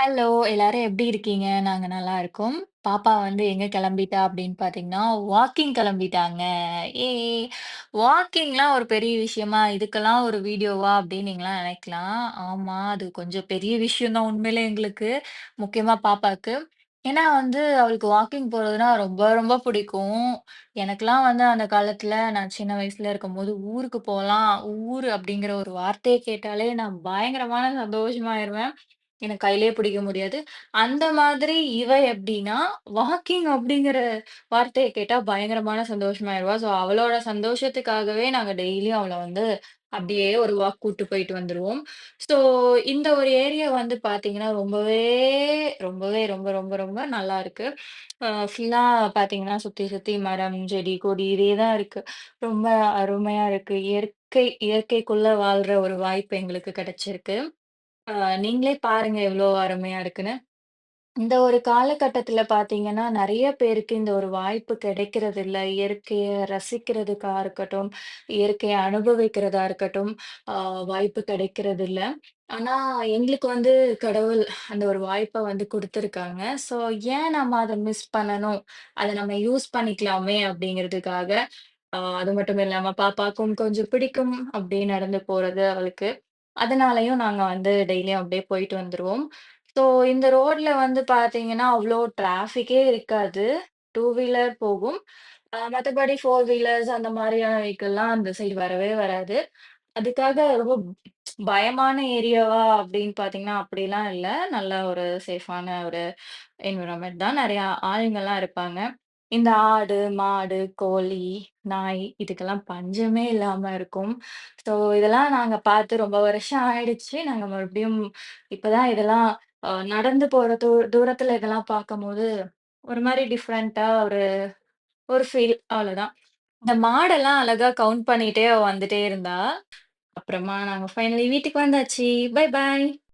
Hello! எல்லாரும் எப்படி இருக்கீங்க? நாங்க நல்லா இருக்கோம். பாப்பா வந்து எங்க கிளம்பிட்டா அப்படின்னு பார்த்தீங்கன்னா, வாக்கிங் கிளம்பிட்டாங்க. ஏ! வாக்கிங்லாம் ஒரு பெரிய விஷயமா? இதுக்கெல்லாம் ஒரு வீடியோவா? அப்படின்னு நீங்கலாம் நினைக்கலாம். ஆமா, அது கொஞ்சம் பெரிய விஷயம் தான் உண்மையிலே எங்களுக்கு. முக்கியமா பாப்பாக்கு. ஏன்னா வந்து அவளுக்கு வாக்கிங் போறதுன்னா ரொம்ப ரொம்ப பிடிக்கும். எனக்கெல்லாம் வந்து அந்த காலத்துல நான் சின்ன வயசுல இருக்கும்போது ஊருக்கு போலாம். ஊர் அப்படிங்கிற ஒரு வார்த்தைய கேட்டாலே நான் பயங்கரமான சந்தோஷமாயிருவேன். எனக்கு கையிலேயே பிடிக்க முடியாது. அந்த மாதிரி இவ எப்படின்னா, வாக்கிங் அப்படிங்கிற வார்த்தைய கேட்டா பயங்கரமான சந்தோஷமாயிருவா. ஸோ அவளோட சந்தோஷத்துக்காகவே நாங்க டெய்லியும் அவள வந்து அப்படியே ஒரு வாக் கூட்டு போயிட்டு வந்துருவோம். ஸோ இந்த ஒரு ஏரியா வந்து பார்த்தீங்கன்னா, ரொம்பவே ரொம்பவே ரொம்ப ரொம்ப ரொம்ப நல்லாருக்கு. அ ஃபுல்லா பார்த்தீங்கன்னா, சுத்தி சுத்தி மரம், செடி, கொடி இதே தான் இருக்கு. ரொம்ப அருமையா இருக்கு. இயற்கை இயற்கைக்குள்ள வாழ்ற ஒரு வாய்ப்பு எங்களுக்கு கிடைச்சிருக்கு. அ நீங்களே பாருங்க எவ்ளோ அருமையா இருக்குன்னு. இந்த ஒரு காலகட்டத்தில பார்த்தீங்கன்னா, நெறைய பேருக்கு இந்த ஒரு வாய்ப்பு கிடைக்கிறதில்ல. இயற்கைய ரசிக்கிறதுக்கா இருக்கட்டும், இயற்கைய அனுபவிக்கிறதா இருக்கட்டும், அ வாய்ப்பு கிடைக்கிறதில்ல. ஆனா, எங்களுக்கு வந்து கடவுள் அந்த ஒரு வாய்ப்ப வந்து குடுத்துருக்காங்க. ஸோ, ஏன் நம்ம அத மிஸ் பண்ணணும்? அத நம்ம யூஸ் பண்ணிக்கலாமே அப்படிங்கிறதுக்காக, அ அது மட்டும் இல்லாம பாப்பாக்கும் கொஞ்சம் பிடிக்கும் அப்படியே நடந்து போறது அவளுக்கு. அதனாலயும் நாங்க வந்து டெய்லியும் அப்படியே போயிட்டு வந்துருவோம். ஸோ இந்த ரோட்ல வந்து பார்த்தீங்கன்னா, அவ்ளோ டிராஃபிக்கே இருக்காது. 2 வீலர் போகும். அ மத்தபடி 4 வீலர்ஸ் அந்த மாதிரியான வெஹிக்கிள்லாம் அந்த சைடு வரவே வராது. அதுக்காக ரொம்ப பயமான ஏரியாவா அப்படின்னு பார்த்தீங்கன்னா, அப்படிலாம் இல்ல. நல்ல ஒரு சேஃபான ஒரு என்விரான்மென்ட் தான். நெறையா ஆளுங்கலாம் இருப்பாங்க. இந்த ஆடு, மாடு, கோழி, நாய் இதுக்கெல்லாம் பஞ்சமே இல்லாம இருக்கும். ஸோ இதெல்லாம் நாங்க பார்த்து ரொம்ப வருஷம் ஆயிடுச்சு. நாங்க மறுபடியும் இப்பதான் இதெல்லாம் அ நடந்து போற தூ தூரத்துல இதெல்லாம் பார்க்கும்போது, ஒரு மாரி டிஃப்ரெண்டா ஒரு ஒரு ஃபீல் அவ்வளோதான். இந்த மாடெல்லாம் அழகா கவுண்ட் பண்ணிட்டே அவ வந்துட்டே இருந்தா. அப்புறமா நாங்க ஃபைனலி வீட்டுக்கு வந்தாச்சு. Bye bye.